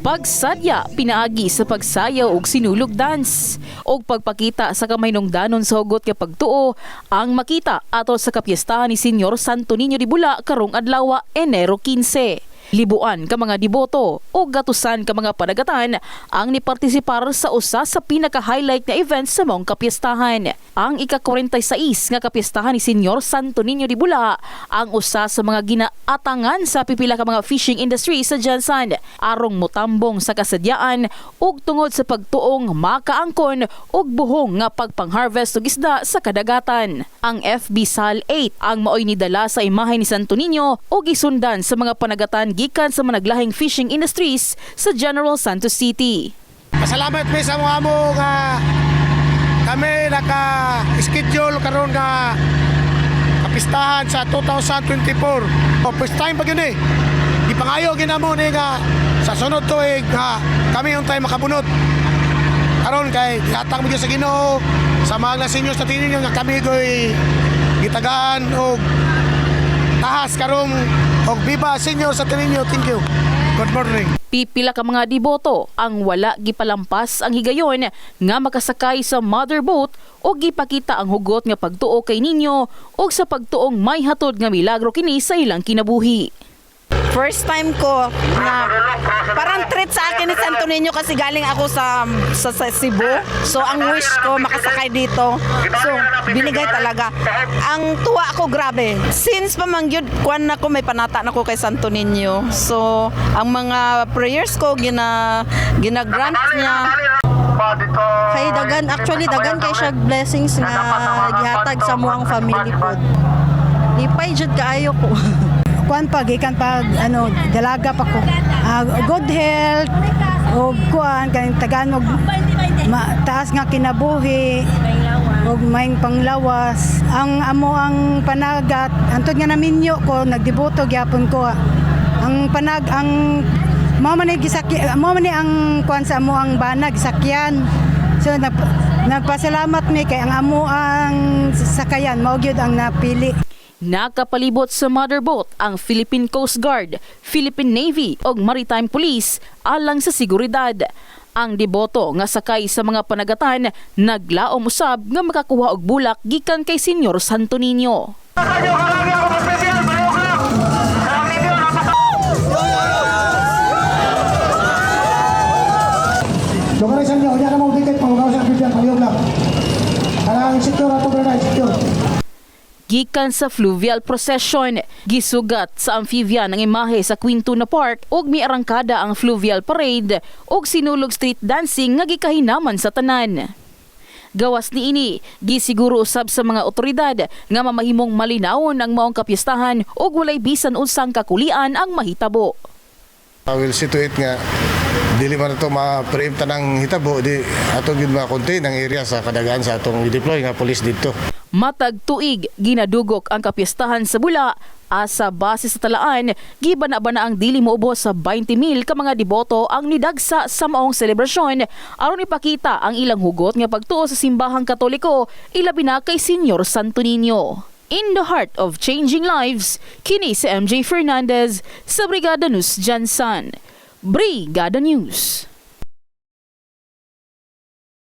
Pagsadya pinaagi sa pagsayaw og sinulog dance og pagpakita sa kamay nung danon sa hugot nga pagtuo ang makita ato sa kapiestahan ni Senyor Santo Niño de Bula karong adlaw Enero 15. Libuan ka mga diboto o gatusan ka mga panagatan ang nipartisipar sa usa sa pinaka-highlight na event sa mong kapiestahan. Ang ika-46 nga kapiestahan ni Senyor Santo Niño de Bula ang usa sa mga ginaatangan sa pipila ka mga fishing industry sa Jansan arong motambong sa kasadyaan ug tungod sa pagtuong makaangkon ug buhong nga pagpang-harvest og isda sa kadagatan. Ang FB Sal 8 ang maoy nidala sa imahe ni Santo Niño ug gisundan sa mga panagatan gikan sa managlahing fishing industries sa General Santos City. Pasalamat mi sa mga mo nga kami naka-schedule karon nga kapistahan sa 2024. O first time pa yun eh. Di pangayo ni nga sa sunod tuig nga kami yung tayo makabunot. Karon kay hatang mo sa Ginoo sa mga seniors na tininyo nga kami ko'y gitagaan og tahas karong og biba senior sa tininyo. Thank you. Good morning. Pipila ka mga diboto ang wala gipalampas ang higayon nga makasakay sa mother boat o gipakita ang hugot nga pagtuo kay ninyo o sa pagtuong may hatod nga milagro kini sa ilang kinabuhi. First time ko na parang treat sa akin ni Santo Niño kasi galing ako sa, sa, sa Cebu. So ang wish ko makasakay dito. So binigay talaga. Ang tuwa ko grabe. Since pamangyod kuan na ko may panata na ko kay Santo Niño. So ang mga prayers ko gina gina-grant niya. kay dagan actually dagan kay siya blessings nga gihatag sa muang family pod lipay jud kaayo ko kuan pa gikan pag ano dalaga pa ko. Ah, good health o kuan kaning tagaan og taas nga kinabuhi og maing panglawas. Ang amo ang panagat antod nga naminyo ko nagdiboto gyapon ko ang panag ang mao man ni gisakya mao man ang kuan sa amo ang banag sakyan so nap, nagpasalamat mi kay ang amo ang sakayan mao gyud ang napili Nakapalibot sa mother boat ang Philippine Coast Guard, Philippine Navy ug Maritime Police alang sa seguridad. Ang deboto nga sakay sa mga panagatan naglaom usab nga makakuha og bulak gikan kay Senyor Santo Niño. Lugar sa inyo, kanya na mong ticket, pangugaw sa bibyan, paliyog lang. Kanang secure ato ba secure. Gikan sa fluvial procession, gisugat sa amphibian ang imahe sa Quintuna Park ug miarangkada ang fluvial parade ug sinulog street dancing nga gikahinaman sa tanan. Gawas ni ini, gisiguro usab sa mga otoridad nga mamahimong malinawon ang maong kapistahan ug walay bisan unsang kakulian ang mahitabo. I will see nga dili man ito ma-preempt ng hitabo di ato gid ma-contain ang area sa kadagaan sa atong i-deploy nga police dito. Matag tuig ginadugok ang kapistahan sa Bula asa base sa talaan gibana-bana ang dili moubos sa 20 mil ka mga deboto ang nidagsa sa maong selebrasyon aron ipakita ang ilang hugot nga pagtuo sa simbahang katoliko ilabi na kay Senyor Santo Niño. In the heart of changing lives, kini si MJ Fernandez sa Brigada News Jansan. Brigada News.